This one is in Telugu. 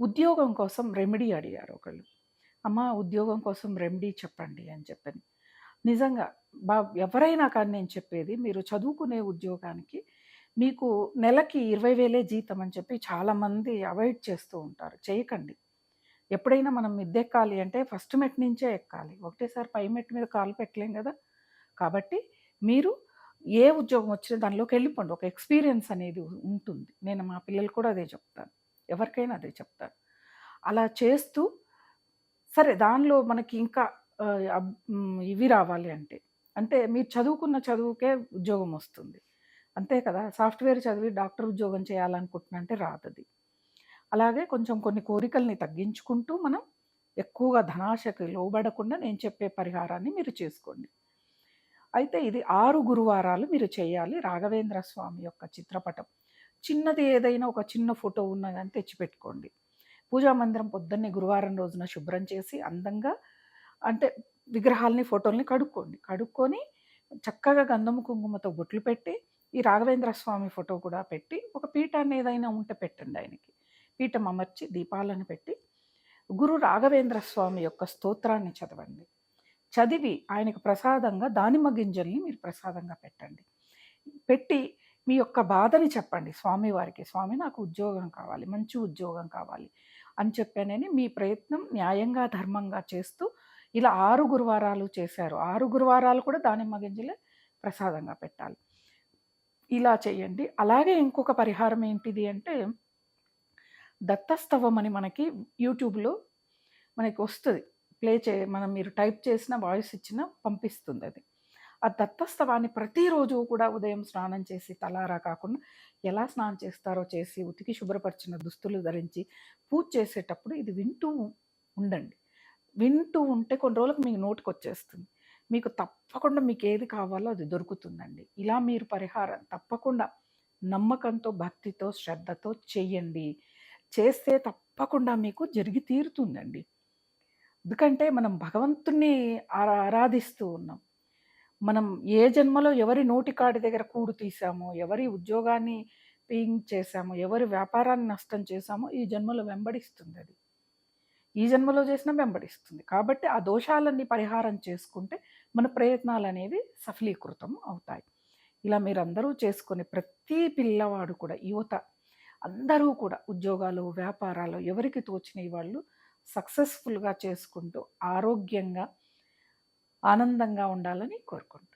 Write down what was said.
ఉద్యోగం కోసం రెమెడీ అడిగారు ఒకళ్ళు. అమ్మ ఉద్యోగం కోసం రెమెడీ చెప్పండి అని చెప్పని. నిజంగా బా ఎవరైనా కానీ నేను చెప్పేది మీరు చదువుకునే ఉద్యోగానికి మీకు నెలకి ఇరవై వేలే జీతం అని చెప్పి చాలామంది అవాయిడ్ చేస్తూ ఉంటారు. చేయకండి. ఎప్పుడైనా మనం మిద్దెక్కాలి అంటే ఫస్ట్ మెట్ నుంచే ఎక్కాలి. ఒకటేసారి పై మెట్ మీద కాలు పెట్టలేం కదా! కాబట్టి మీరు ఏ ఉద్యోగం వచ్చినా దానిలోకి వెళ్ళిపోండి. ఒక ఎక్స్పీరియన్స్ అనేది ఉంటుంది. నేను మా పిల్లలు కూడా అదే చెప్తాను. ఎవరికైనా అదే చెప్తారు. అలా చేస్తూ సరే దానిలో మనకి ఇంకా ఇవి రావాలి అంటే అంటే మీరు చదువుకున్న చదువుకే ఉద్యోగం వస్తుంది. అంతే కదా సాఫ్ట్వేర్ చదివి డాక్టర్ ఉద్యోగం చేయాలనుకుంటున్నా అంటే రాదది. అలాగే కొంచెం కొన్ని కోరికల్ని తగ్గించుకుంటూ మనం ఎక్కువగా ధనాశకి లోబడకుండా నేను చెప్పే పరిహారాన్ని మీరు చేసుకోండి. అయితే ఇది ఆరు గురువారాలు మీరు చేయాలి రాఘవేంద్ర స్వామి యొక్క చిత్రపటం. చిన్నది ఏదైనా ఒక చిన్న ఫోటో ఉన్నదని తెచ్చిపెట్టుకోండి పూజా మందిరం పొద్దున్నే గురువారం రోజున శుభ్రం చేసి అందంగా అంటే విగ్రహాలని ఫోటోల్ని కడుక్కోండి. కడుక్కొని చక్కగా గంధము కుంకుమతో బొట్లు పెట్టి ఈ రాఘవేంద్ర స్వామి ఫోటో కూడా పెట్టి ఒక పీఠాన్ని ఏదైనా ఉంటే పెట్టండి ఆయనకి. పీఠం అమర్చి దీపాలను పెట్టి గురు రాఘవేంద్ర స్వామి యొక్క స్తోత్రాన్ని చదవండి. చదివి ఆయనకు ప్రసాదంగా దానిమ్మ గింజల్ని మీరు ప్రసాదంగా పెట్టండి. పెట్టి మీ యొక్క బాధని చెప్పండి. స్వామి వారికి స్వామి నాకు ఉద్యోగం కావాలి మంచి ఉద్యోగం కావాలి అని చెప్పానని మీ ప్రయత్నం న్యాయంగా ధర్మంగా చేస్తూ ఇలా ఆరు గురువారాలు చేశారు. ఆరు గురువారాలు కూడా దానిమ్మ గింజలే ప్రసాదంగా పెట్టాలి. ఇలా చేయండి. అలాగే ఇంకొక పరిహారం ఏంటిది అంటే దత్తస్తవం అని మనకి యూట్యూబ్లో మనకి వస్తుంది. ప్లే చే మనం మీరు టైప్ చేసిన వాయిస్ ఇచ్చిన పంపిస్తుంది అది. ఆ దత్తస్తవాన్ని ప్రతిరోజు కూడా ఉదయం స్నానం చేసి తలారా కాకుండా ఎలా స్నానం చేస్తారో చేసి ఉతికి శుభ్రపరిచిన దుస్తులు ధరించి పూజ చేసేటప్పుడు ఇది వింటూ ఉండండి. వింటూ ఉంటే కొన్ని రోజులకు మీకు నోటికి వచ్చేస్తుంది మీకు తప్పకుండా మీకు ఏది కావాలో అది దొరుకుతుందండి. ఇలా మీరు పరిహారం తప్పకుండా నమ్మకంతో భక్తితో శ్రద్ధతో చెయ్యండి చేస్తే తప్పకుండా మీకు జరిగి తీరుతుందండి. ఎందుకంటే మనం భగవంతుణ్ణి ఆరా- ఆరాధిస్తూ ఉన్నాం. మనం ఏ జన్మలో ఎవరి నోటికాడి దగ్గర కూడు తీసామో ఎవరి ఉద్యోగాన్ని పీయింగ్ చేశామో ఎవరి వ్యాపారాన్ని నష్టం చేశామో ఈ జన్మలో వెంబడిస్తుంది అది. ఈ జన్మలో చేసిన వెంబడిస్తుంది. కాబట్టి ఆ దోషాలన్నీ పరిహారం చేసుకుంటే మన ప్రయత్నాలు అనేవి సఫలీకృతం అవుతాయి. ఇలా మీరందరూ చేసుకొని ప్రతి పిల్లవాడు కూడా యువత అందరూ కూడా ఉద్యోగాలు వ్యాపారాలు ఎవరికి తోచినవి వాళ్ళు సక్సెస్ఫుల్గా చేసుకుంటూ ఆరోగ్యంగా ఆనందంగా ఉండాలని కోరుకుంటున్నాను.